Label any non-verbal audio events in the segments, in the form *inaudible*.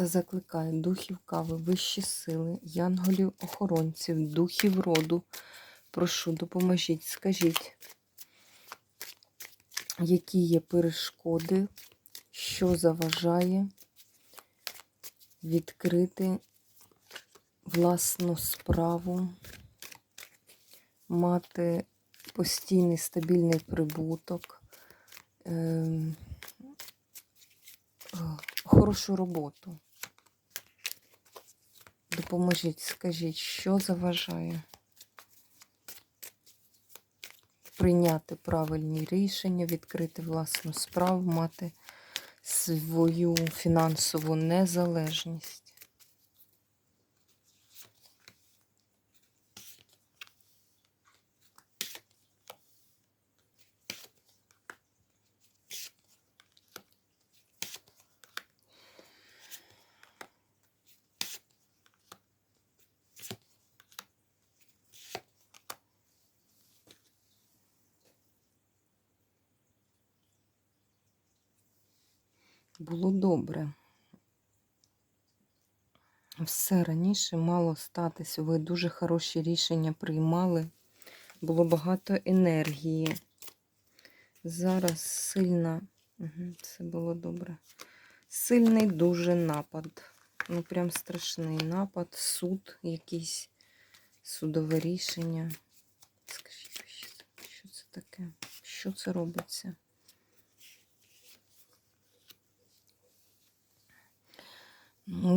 Та закликаю духів кави, вищі сили, янголів, охоронців, духів роду. Прошу, допоможіть, скажіть, які є перешкоди, що заважає відкрити власну справу, мати постійний стабільний прибуток, ем, хорошу роботу. Допоможіть, скажіть, що заважає прийняти правильні рішення, відкрити власну справу, мати свою фінансову незалежність. Було добре. Все раніше мало статись. Ви дуже хороші рішення приймали. Було багато енергії. Зараз сильна, все було добре. Сильний дуже напад. Ну, прям страшний напад, суд, якийсь судове рішення. Скажіть, що це таке? Що це робиться?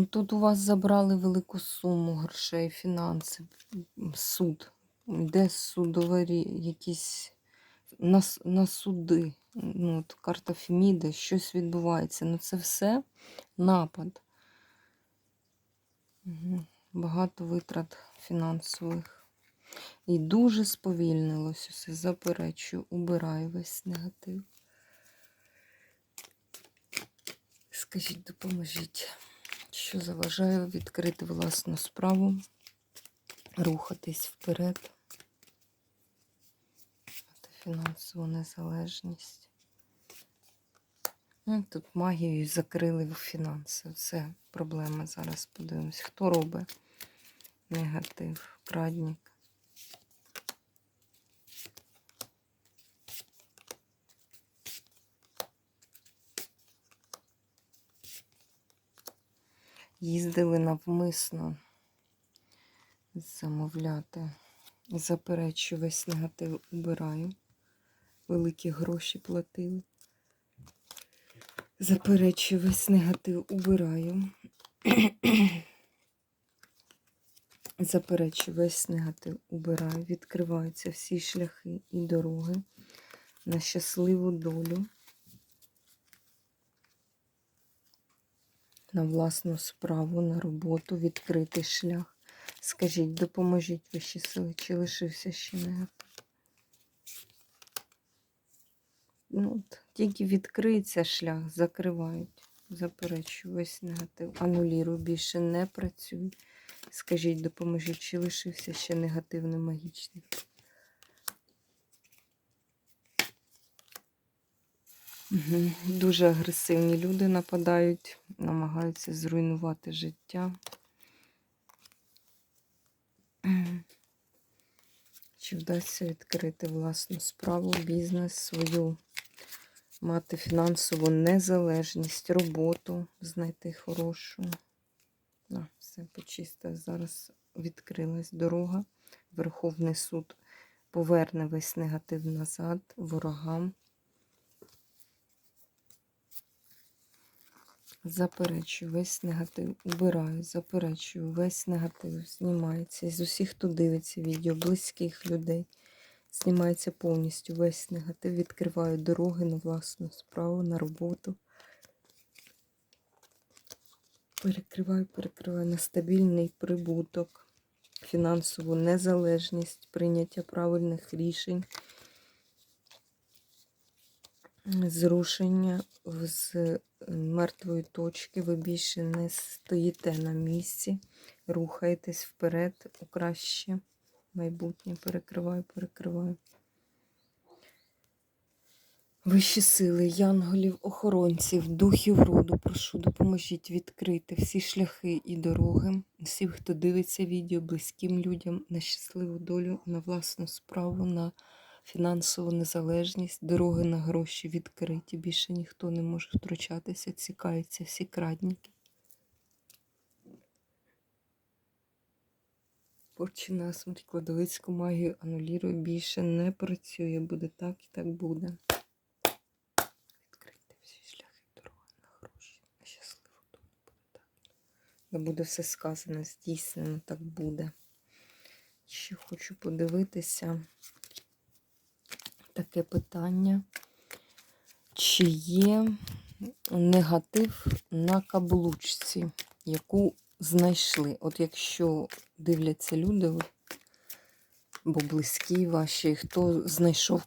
Тут у вас забрали велику суму грошей, фінанси, суд. Де судоварі якісь на, на суди. Ну, от Карта Феміди, щось відбувається. Ну це все напад. Угу. Багато витрат фінансових. І дуже сповільнилось усе. Заперечую, убираю весь негатив. Скажіть, допоможіть що заважає відкрити власну справу, рухатись вперед, фінансову незалежність. Ну, Тут магією закрили в фінанси. Все, проблема. Зараз подивимось. Хто робить негатив, крадник. Їздили навмисно замовляти. Заперечу, весь негатив убираю. Великі гроші платили. Заперечую, весь негатив убираю. *clears throat* Заперечую, весь негатив убираю. Відкриваються всі шляхи і дороги на щасливу долю. На власну справу, на роботу, відкритий шлях. Скажіть, допоможіть вищі сили, чи лишився ще негатив? Ну, Тільки відкриється шлях, закривають. Заперечую весь негатив. Анулірую, більше не працюю. Скажіть, допоможіть, чи лишився ще негативний магічний? Дуже агресивні люди нападають, намагаються зруйнувати життя. Чи вдасться відкрити власну справу, бізнес, свою, мати фінансову незалежність, роботу, знайти хорошу. На, все почисте. Зараз відкрилась дорога. Верховний суд поверне весь негатив назад, ворогам. Заперечую весь негатив, убираю, заперечую, весь негатив знімається. З усіх, хто дивиться відео, близьких людей. Знімається повністю весь негатив. Відкриваю дороги на власну справу, на роботу. Перекриваю, перекриваю на стабільний прибуток, фінансову незалежність, прийняття правильних рішень, зрушення з мертвої точки. Ви більше не стоїте на місці, рухаєтесь вперед у краще майбутнє. Перекриваю, перекриваю. Вищі сили, янголів, охоронців, духів роду, прошу, допоможіть відкрити всі шляхи і дороги, всім, хто дивиться відео, близьким людям на щасливу долю, на власну справу, на фінансову незалежність, дороги на гроші відкриті. Більше ніхто не може втручатися, цікаються всі крадники. Порчі насмерть, кладовицьку магію анулірую, більше не працює, буде так і так буде. Відкрийте всі шляхи дороги на гроші, на щасливу долю буде так. Не буде все сказано, здійснено, так буде. Ще хочу подивитися таке питання. Чи є негатив на каблучці, яку знайшли? От якщо дивляться люди, бо близькі ваші, хто знайшов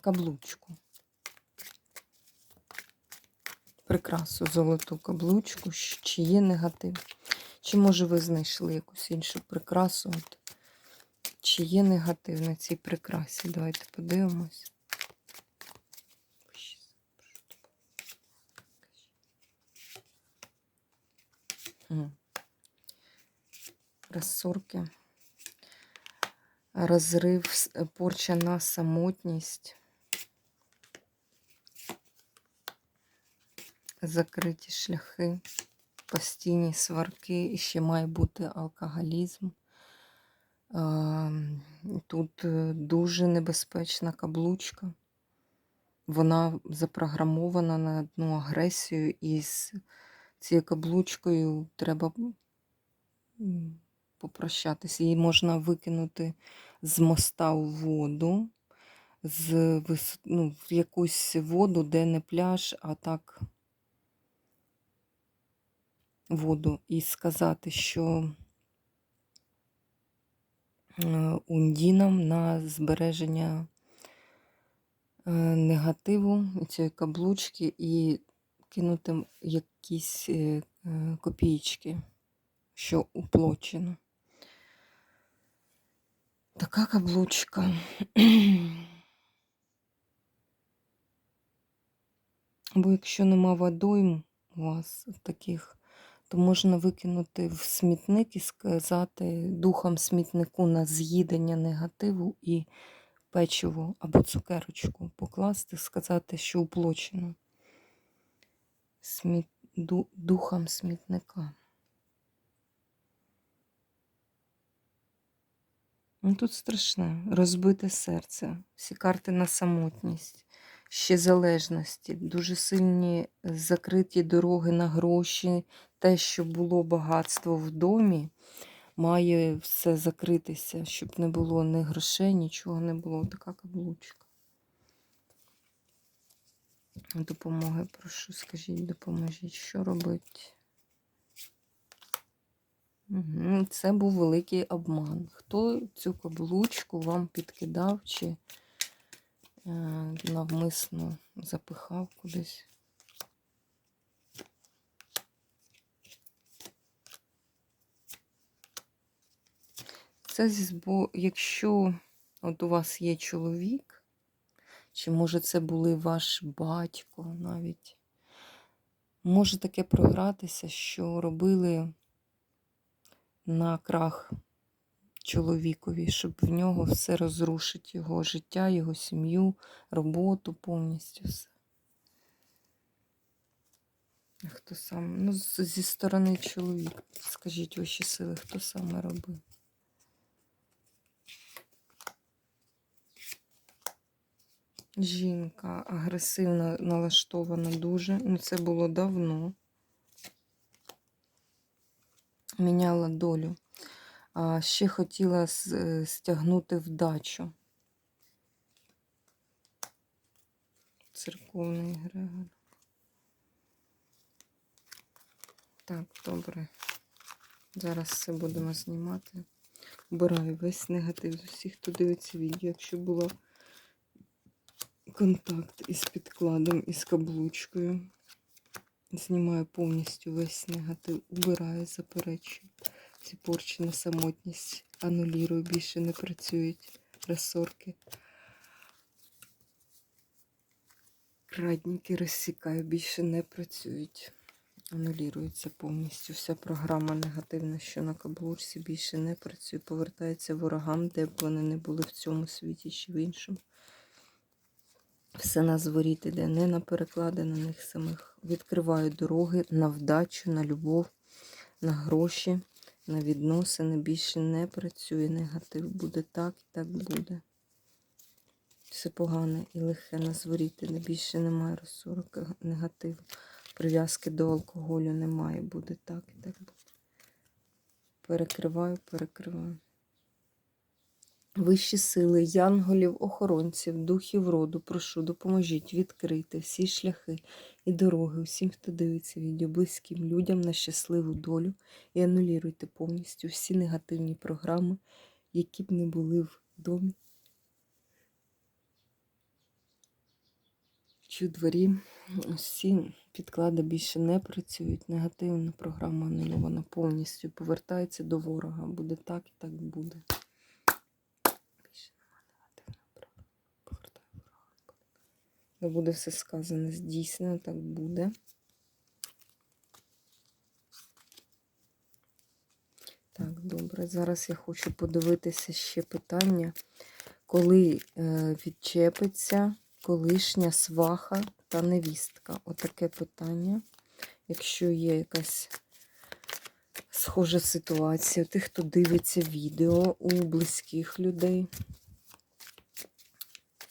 каблучку? Прикрасу, золоту каблучку, чи є негатив? Чи може ви знайшли якусь іншу прикрасу? От, чи є негатив на цій прикрасі? Давайте подивимось. Розсорки. Розрив, порча на самотність. Закриті шляхи, постійні сварки, і ще має бути алкоголізм. Тут е, дуже небезпечна каблучка. Вона запрограмована на одну агресію, і з цією каблучкою треба попрощатися. Її можна викинути з моста у воду, з вис... ну, в якусь воду, де не пляж, а так воду, і сказати, що ундінам на збереження е, негативу цієї каблучки і кинути якісь е, е, копійки, що уплочено. Така каблучка. Або якщо нема водойм у вас таких, то можна викинути в смітник і сказати духом смітнику на з'їдення негативу і печиво або цукерочку покласти, сказати, що уплочено Сміт... ду- духом смітника. Ну, тут страшне. Розбите серце, всі карти на самотність, ще залежності, дуже сильні закриті дороги на гроші, те, що було багатство в домі, має все закритися, щоб не було ні грошей, нічого не було. Така каблучка. Допомоги, прошу, скажіть, допоможіть, що робити? Це був великий обман. Хто цю каблучку вам підкидав чи навмисно запихав кудись? Це збо... якщо от у вас є чоловік, чи може це були ваш батько навіть, може таке програтися, що робили на крах чоловікові, щоб в нього все розрушити, його життя, його сім'ю, роботу повністю все. Хто сам? Ну, зі сторони чоловіка. Скажіть ваші сили, хто саме робив? Жінка агресивно налаштована дуже. Ну, це було давно. Міняла долю. А ще хотіла е, стягнути вдачу. Церковний Грегор. Так, добре. Зараз все будемо знімати. Убираю весь негатив з усіх, хто дивиться відео. Якщо було контакт із підкладом, із каблучкою. Знімаю повністю весь негатив, убираю, заперечую. Ці порчі на самотність анулірую, більше не працюють розсорки. Крадніки розсікаю, більше не працюють. Анулюється повністю. Вся програма негативна, що на каблучці більше не працює. Повертається ворогам, де б вони не були в цьому світі чи в іншому. Все на зворіт іде, не на переклади на них самих. Відкриваю дороги на вдачу, на любов, на гроші, на відносини. Більше не працює негатив. Буде так і так буде. Все погане і лихе на зворіт іде. Більше немає розсорок негативу. Прив'язки до алкоголю немає. Буде так і так буде. Перекриваю, перекриваю. Вищі сили, янголів, охоронців, духів роду, прошу, допоможіть відкрити всі шляхи і дороги усім, хто дивиться відео, близьким людям на щасливу долю і анулюйте повністю всі негативні програми, які б не були в домі. Чи у дворі всі підклади більше не працюють. Негативна програма анульована повністю. Повертається до ворога. Буде так і так буде. Більше немає негативної програми. Повертаю ворога. Буде все сказане, здійснено, так буде. Так, добре. Зараз я хочу подивитися ще питання, коли е, відчепиться колишня сваха та невістка. Отаке питання. Якщо є якась схожа ситуація, тих, хто дивиться відео у близьких людей.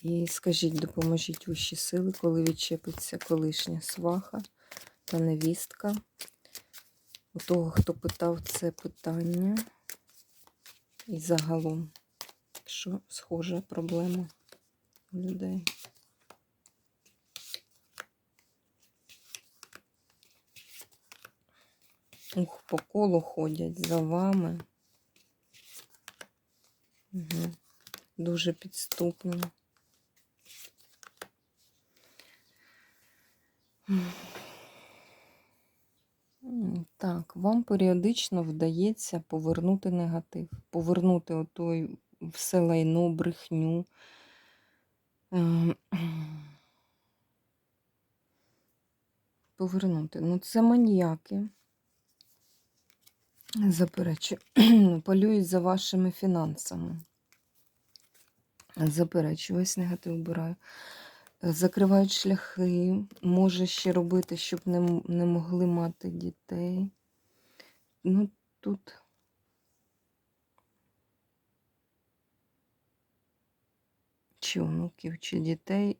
І скажіть, допоможіть вищі сили, коли відчепиться колишня сваха та невістка. У того, хто питав це питання. І загалом, що схожа проблема у людей. Ух, по колу ходять за вами. Угу. Дуже підступні. Так, вам періодично вдається повернути негатив, повернути отой все лайно, брехню. Ем, Повернути. Ну, це маніяки. Заперечую. Полюють за вашими фінансами. Заперечую, весь негатив вбираю. Закривають шляхи, може ще робити, щоб не, не могли мати дітей. Ну, тут. Чи онуків, чи дітей.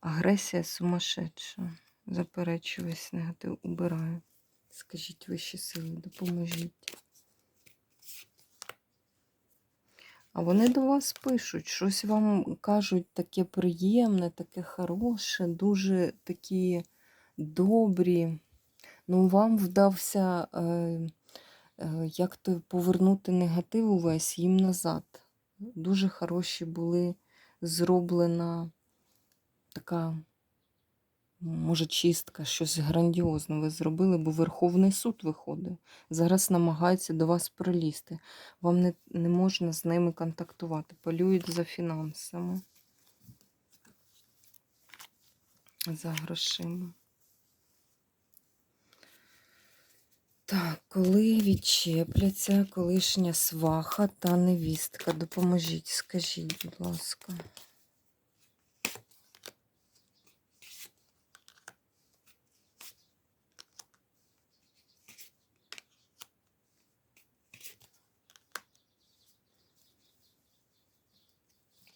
Агресія сумасшедша. Заперечую, весь негатив убираю. Скажіть вищі сили, допоможіть. А вони до вас пишуть, щось вам кажуть таке приємне, таке хороше, дуже такі добрі. Ну, вам вдався е, е, як то повернути негатив увесь їм назад. Дуже хороші були зроблена така, може, чистка, щось грандіозне ви зробили, бо Верховний суд виходив. Зараз намагаються до вас пролізти. Вам не, не можна з ними контактувати. Полюють за фінансами, за грошима. Так, коли відчепляться колишня сваха та невістка, допоможіть, скажіть, будь ласка.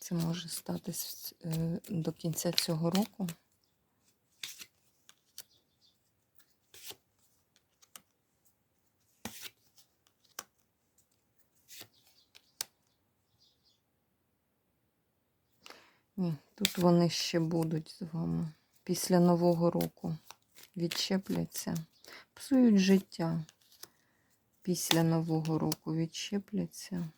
Це може статись е, до кінця цього року. Ні, тут вони ще будуть з вами. Після Нового року відчепляться. Псують життя. Після Нового року відщепляться.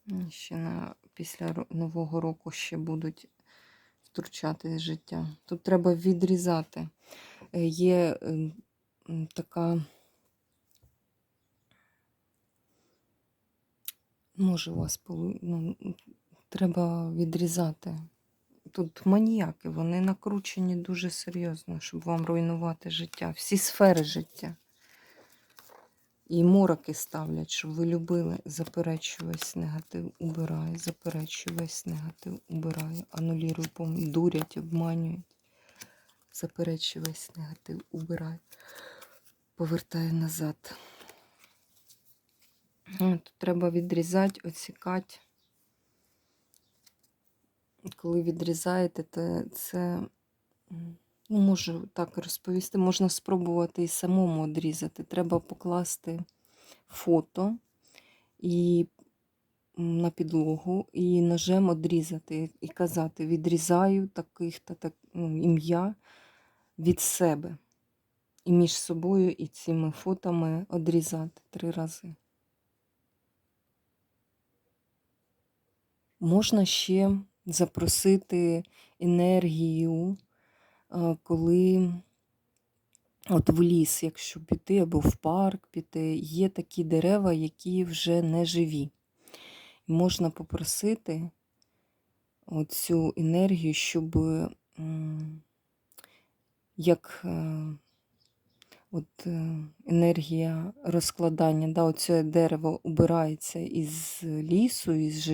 І Ще на, після Нового року ще будуть втручати життя. Тут треба відрізати. Е, Є ем, така. Може, у вас ну, треба відрізати. Тут маніяки, вони накручені дуже серйозно, щоб вам руйнувати життя, всі сфери життя. І мороки ставлять, щоб ви любили. Заперечую весь негатив, убираю, заперечую весь негатив, убираю, анулірую, пом- дурять, обманюють. Заперечую весь негатив, убираю, повертаю назад. Тут треба відрізати, оцікати. Коли відрізаєте, то це, ну, можу так розповісти, можна спробувати і самому відрізати. Треба покласти фото і на підлогу і ножем відрізати і казати: відрізаю таких-то так, ну, ім'я від себе. І між собою і цими фотами відрізати три рази. Можна ще запросити енергію, коли от в ліс, якщо піти, або в парк піти, є такі дерева, які вже не живі. Можна попросити цю енергію, щоб як е, от е, енергія розкладання, да, оце дерево убирається із лісу, із,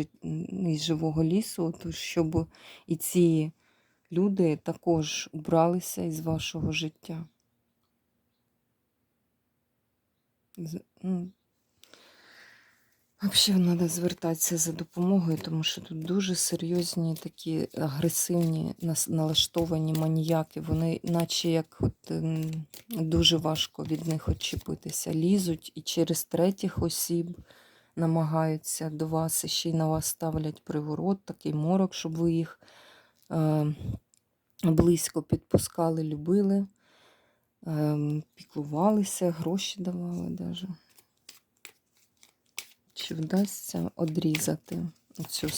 із живого лісу, то щоб і ці люди також убралися із вашого життя. Ну, Взагалі треба звертатися за допомогою, тому що тут дуже серйозні такі агресивні налаштовані маніяки. Вони, наче як от, ем, дуже важко від них відчепитися. Лізуть і через третіх осіб намагаються до вас і ще й на вас ставлять приворот, такий морок, щоб ви їх близько підпускали, любили, е, піклувалися, гроші давали даже. Чи вдасться одрізати оцю.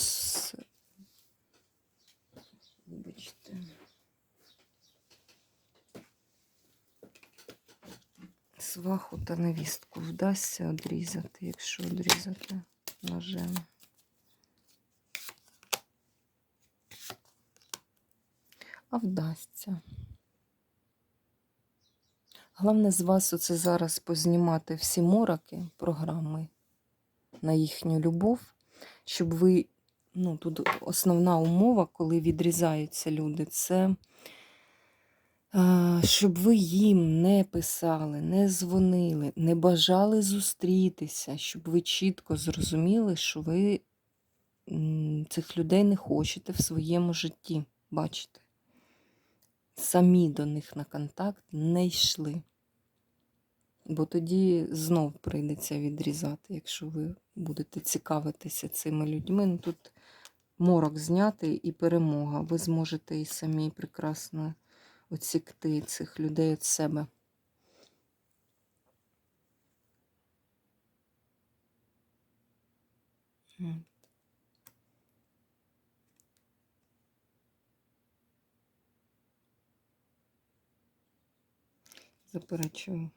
Вибачте. Сваху та невістку вдасться одрізати, якщо одрізати ножем. А вдасться. Головне з вас оце зараз познімати всі мороки програми на їхню любов, щоб ви, ну, тут основна умова, коли відрізаються люди, це е, щоб ви їм не писали, не дзвонили, не бажали зустрітися, щоб ви чітко зрозуміли, що ви цих людей не хочете в своєму житті бачите. Самі до них на контакт не йшли. Бо тоді знов прийдеться відрізати, якщо ви будете цікавитися цими людьми. Ну, тут морок зняти і перемога. Ви зможете і самі прекрасно оцікти цих людей від себе. Заперечую.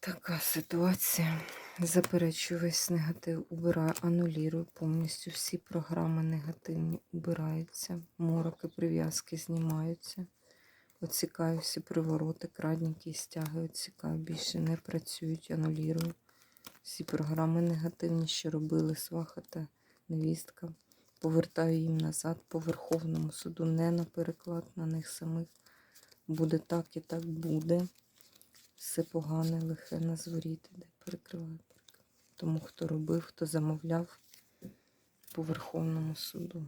Така ситуація. Заперечую весь негатив, убираю, анулірую повністю всі програми негативні убираються, мороки, прив'язки знімаються. Оцікаю всі привороти, крадніки і стяги оцікаю. Більше не працюють, анулірую. Всі програми негативні, що робили сваха та невістка. Повертаю їм назад по Верховному суду, не на переклад на них самих. Буде так і так буде. Все погане, лихе на зворіти, де перекриваю. Тому хто робив, хто замовляв по Верховному суду.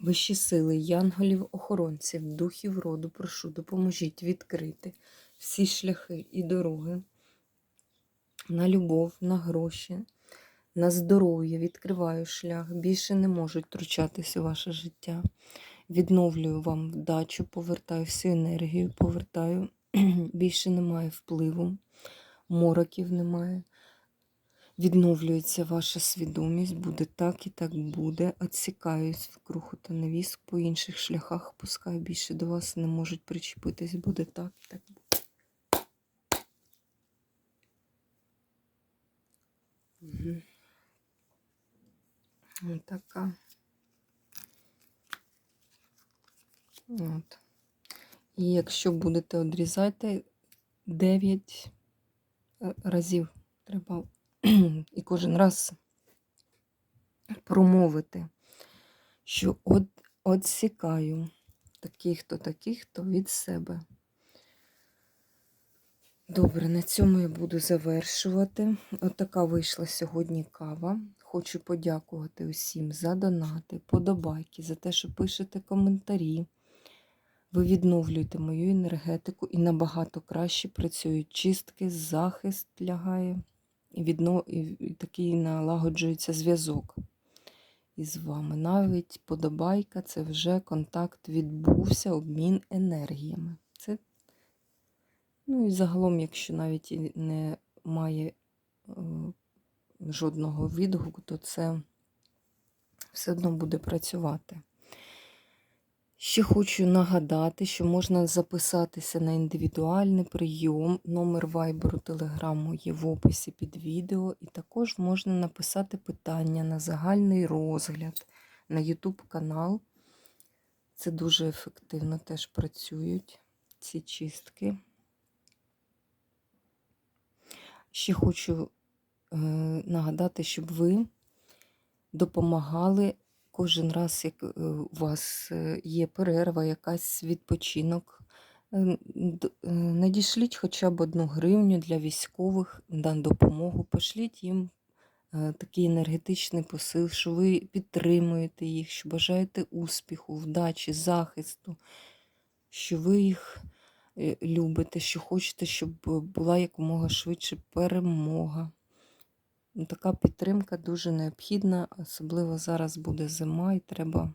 Вищі сили, янголів, охоронців, духів роду, прошу, допоможіть відкрити всі шляхи і дороги на любов, на гроші, на здоров'я, відкриваю шлях. Більше не можуть втручатися у ваше життя. Відновлюю вам вдачу, повертаю всю енергію, повертаю. *clears throat* Більше немає впливу, мороків немає. Відновлюється ваша свідомість, буде так і так буде. Отсікаюсь в круху та навіск по інших шляхах, пускаю більше до вас не можуть причепитись, буде так і так буде. Угу. Ось така. От. І якщо будете одрізати 9 разів треба *clears throat* і кожен раз промовити, що от, отсікаю таких-то, таких-то від себе. Добре, на цьому я буду завершувати. Отака вийшла сьогодні кава. Хочу подякувати усім за донати, подобайки, за те, що пишете коментарі. Ви відновлюєте мою енергетику і набагато краще працюють чистки, захист лягає, і, відно... і такий налагоджується зв'язок із вами. Навіть подобайка це вже контакт відбувся, обмін енергіями. Це, ну і загалом, якщо навіть не має е, жодного відгуку, то це все одно буде працювати. Ще хочу нагадати, що можна записатися на індивідуальний прийом. Номер вайберу телеграму є в описі під відео, і також можна написати питання на загальний розгляд на YouTube канал. Це дуже ефективно теж працюють ці чистки. Ще хочу нагадати, щоб ви допомагали кожен раз, як е, у вас е, є перерва, якась відпочинок. е, е, Надішліть хоча б одну гривню для військових на допомогу. Пошліть їм е, такий енергетичний посил, що ви підтримуєте їх, що бажаєте успіху, вдачі, захисту, що ви їх е, любите, що хочете, щоб була якомога швидше перемога. Ну, Така підтримка дуже необхідна, особливо зараз буде зима, і треба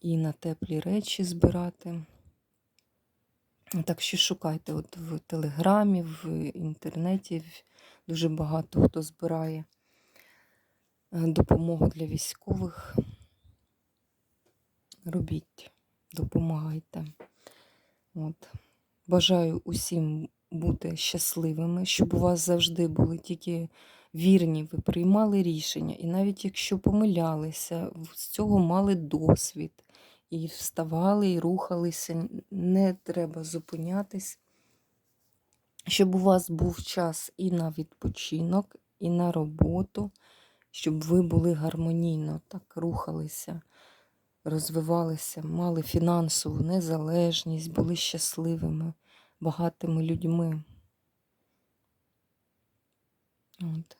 і на теплі речі збирати. Так що шукайте от в Телеграмі, в інтернеті. Дуже багато хто збирає е, допомогу для військових. Робіть, допомагайте. От. Бажаю усім бути щасливими, щоб у вас завжди були тільки вірні, ви приймали рішення, і навіть якщо помилялися, з цього мали досвід, і вставали, і рухалися, не треба зупинятись, щоб у вас був час і на відпочинок, і на роботу, щоб ви були гармонійно так рухалися, розвивалися, мали фінансову незалежність, були щасливими, багатими людьми. От.